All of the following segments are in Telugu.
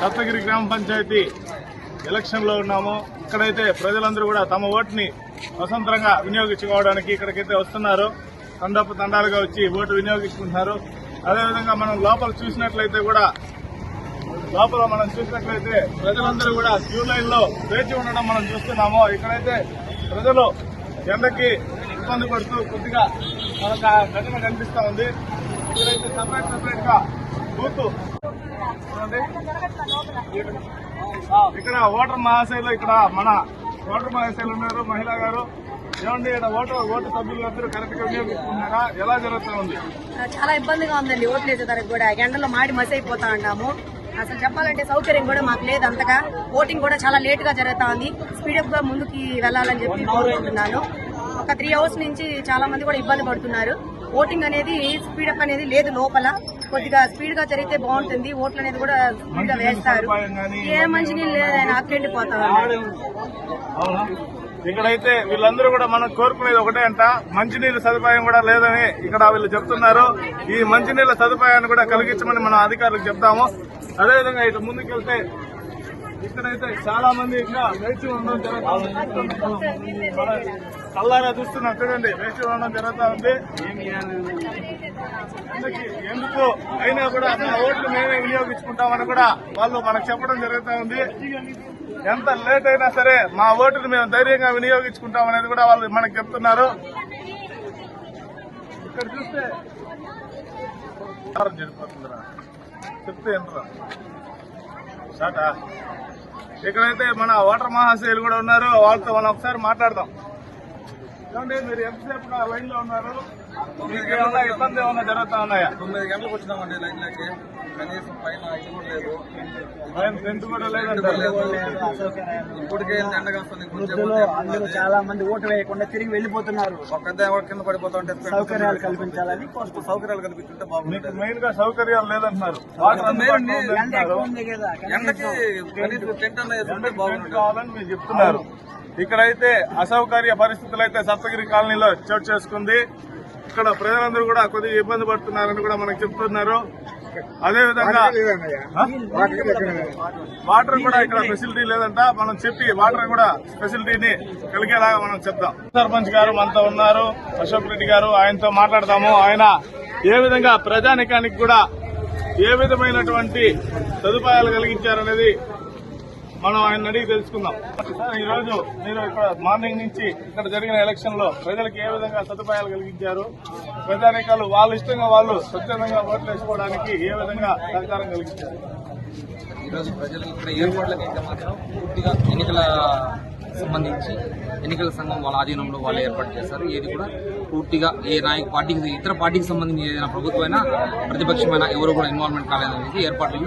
సప్తగిరి గ్రామ పంచాయతీ ఎలక్షన్లో ఉన్నాము. ఇక్కడైతే ప్రజలందరూ కూడా తమ ఓటుని స్వతంత్రంగా వినియోగించుకోవడానికి ఇక్కడికైతే వస్తున్నారు. తండపు తండాలుగా వచ్చి ఓటు వినియోగించుకుంటున్నారు. అదేవిధంగా మనం లోపల చూసినట్లయితే కూడా లోపల మనం చూసినట్లయితే ప్రజలందరూ కూడా క్యూ లైన్లో వేచి ఉండడం మనం చూస్తున్నాము. ఇక్కడైతే ప్రజలు ఎండకి ఇబ్బంది పడుతూ కొద్దిగా మనకు ఆ ఘటన కనిపిస్తా ఉంది. ఇక్కడైతే సపరేట్ సపరేట్గా బూత్ ఇక్కడ ఓటర్ మహాశైలు ఇక్కడ మన ఓటర్ మహాశైలు ఉన్నారు మహిళ గారు. ఏమండి ఇక్కడ ఓటు సభ్యులు అందరూ కరెక్ట్గా వినియోగిస్తున్నారా? ఎలా ఉంది? చాలా ఇబ్బందిగా ఉందండి ఓట్లు వేసేదానికి కూడా. ఎండలో మాడి మసి అయిపోతా ఉన్నాము. అసలు చెప్పాలంటే సౌకర్యం కూడా మాకు లేదు అంతగా. ఓటింగ్ కూడా చాలా లేట్గా జరుగుతా ఉంది. స్పీడప్గా ముందుకి వెళ్ళాలని చెప్పి కోరుకుంటున్నాను. ఒక త్రీ అవర్స్ నుంచి చాలా మంది కూడా ఇబ్బంది పడుతున్నారు. ఓటింగ్ అనేది స్పీడప్ అనేది లేదు లోపల. కొద్దిగా స్పీడ్గా జరిగితే బాగుంటుంది. ఓట్లు అనేది కూడా స్పీడ్గా వేస్తారు. ఏ మంచి నీళ్ళు లేదని అక్కెండిపోతా ఉన్నారు అవునా? ఇక్కడైతే వీళ్ళందరూ కూడా మనం కోరుకునేది ఒకటే అంట. మంచినీళ్ళ సదుపాయం కూడా లేదని ఇక్కడ వీళ్ళు చెప్తున్నారు. ఈ మంచినీళ్ళ సదుపాయాన్ని కూడా కలిగించమని మనం అధికారులకు చెప్తాము. అదేవిధంగా ఇటు ముందుకెళ్తే ఇక్కడైతే చాలా మంది ఇంకా వేచి ఉండడం జరుగుతుంది. మన కల్లారా చూస్తున్నాం చూడండి వేచి ఉండడం జరుగుతా ఉంది. ఎందుకు- ఎందుకు అయినా కూడా మన ఓట్లు మేమే వినియోగించుకుంటామని కూడా వాళ్ళు మనకు చెప్పడం జరుగుతా ఉంది. ఎంత లేట్ అయినా సరే మా ఓటును మేము ధైర్యంగా వినియోగించుకుంటాం అనేది కూడా వాళ్ళు మనకు చెప్తున్నారు. ఇక్కడ చూస్తే కారం చెప్తే ఎంత సాటా ఇక్కడైతే మన వాటర్ మహాశయులు కూడా ఉన్నారు. వాళ్ళతో మనం ఒకసారి మాట్లాడదాం. మీరు ఎంతసేపు ఉన్నారు? మీకు ఏమన్నా ఇబ్బంది ఏమన్నా జరుగుతా ఉన్నాయా? తొమ్మిది గంటలకు వచ్చినామండి లైన్లోకి కనీసం పైన ఇది కూడా లేదు. టెంట్ కూడా ఇప్పటికే ఎండ కాస్తుంది వృద్ధులు అందరూ చాలా మంది ఓటు వేయకుండా తిరిగి వెళ్ళిపోతున్నారు. ఒక పెద్ద ఎవరు కింద పడిపోతా ఉంటే సౌకర్యాలు కల్పించాలని సౌకర్యాలు కల్పించుంటే బాగుంటుంది. మీకు మెయిన్గా సౌకర్యాలు లేదంటున్నారు. ఎండకి కనీసం అన్న టెంట్ బాగుంటుంది. కావాలని మీరు చెప్తున్నారు. ఇక్కడైతే అసౌకర్య పరిస్థితులు అయితే సప్తగిరి కాలనీలో చోటు చేసుకుంది. ఇక్కడ ప్రజలందరూ కూడా కొద్దిగా ఇబ్బంది పడుతున్నారని కూడా మనకు చెప్తున్నారు. అదే విధంగా ఆ? వాటర్ కూడా ఇక్కడ ఫెసిలిటీ లేదంట. మనం చెప్పి వాటర్ కూడా ఫెసిలిటీని కలిగేలాగా మనం చెప్దాం. సర్పంచ్ గారు మనతో ఉన్నారు. అశోక్ రెడ్డి గారు ఆయనతో మాట్లాడదాము. ఆయన ఏ విధంగా ప్రజానికానికి కూడా ఏ విధమైనటువంటి సదుపాయాలు కలిగించారనేది మనం ఆయన అడిగి తెలుసుకుందాం. సార్ ఈ రోజు మీరు ఇక్కడ మార్నింగ్ నుంచి ఇక్కడ జరిగిన ఎలక్షన్లో ప్రజలకు ఏ విధంగా సదుపాయాలు కలిగించారు? ప్రజానికాలు వాళ్ళ ఇష్టంగా వాళ్ళు స్వచ్ఛందంగా ఓట్లు వేసుకోవడానికి ఏ విధంగా సహకారం కలిగించారు? ఈరోజు ప్రజలు ఇక్కడ ఏర్పాట్లకైతే మాత్రం పూర్తిగా ఎన్నికల సంబంధించి ఎన్నికల సంఘం వాళ్ళ ఆధీనంలో వాళ్ళు ఏర్పాటు చేశారు. ఏది కూడా పూర్తిగా ఏ నాయక పార్టీకి ఇతర పార్టీకి సంబంధించి ఏదైనా ప్రభుత్వమైనా ప్రతిపక్షమైన ఎవరు కూడా ఇన్వాల్వ్మెంట్ కాలేదనేది ఏర్పాట్లు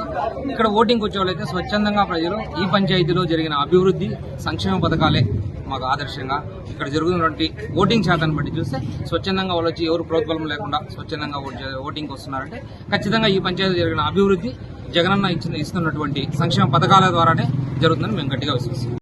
ఇక్కడ ఓటింగ్ వచ్చే వాళ్ళైతే స్వచ్ఛందంగా ప్రజలు ఈ పంచాయతీలో జరిగిన అభివృద్ధి సంక్షేమ పథకాలే మాకు ఆదర్శంగా ఇక్కడ జరుగుతున్నటువంటి ఓటింగ్ శాతాన్ని బట్టి చూస్తే స్వచ్ఛందంగా వాళ్ళు వచ్చి ఎవరు ప్రోత్బలం లేకుండా స్వచ్ఛందంగా ఓట్ చే- ఓటింగ్కి వస్తున్నారంటే ఖచ్చితంగా ఈ పంచాయతీ జరిగిన అభివృద్ధి జగనన్న ఇచ్చిన ఇస్తున్నటువంటి సంక్షేమ పథకాల ద్వారానే జరుగుతుందని మేము గట్టిగా విశ్వసిస్తాం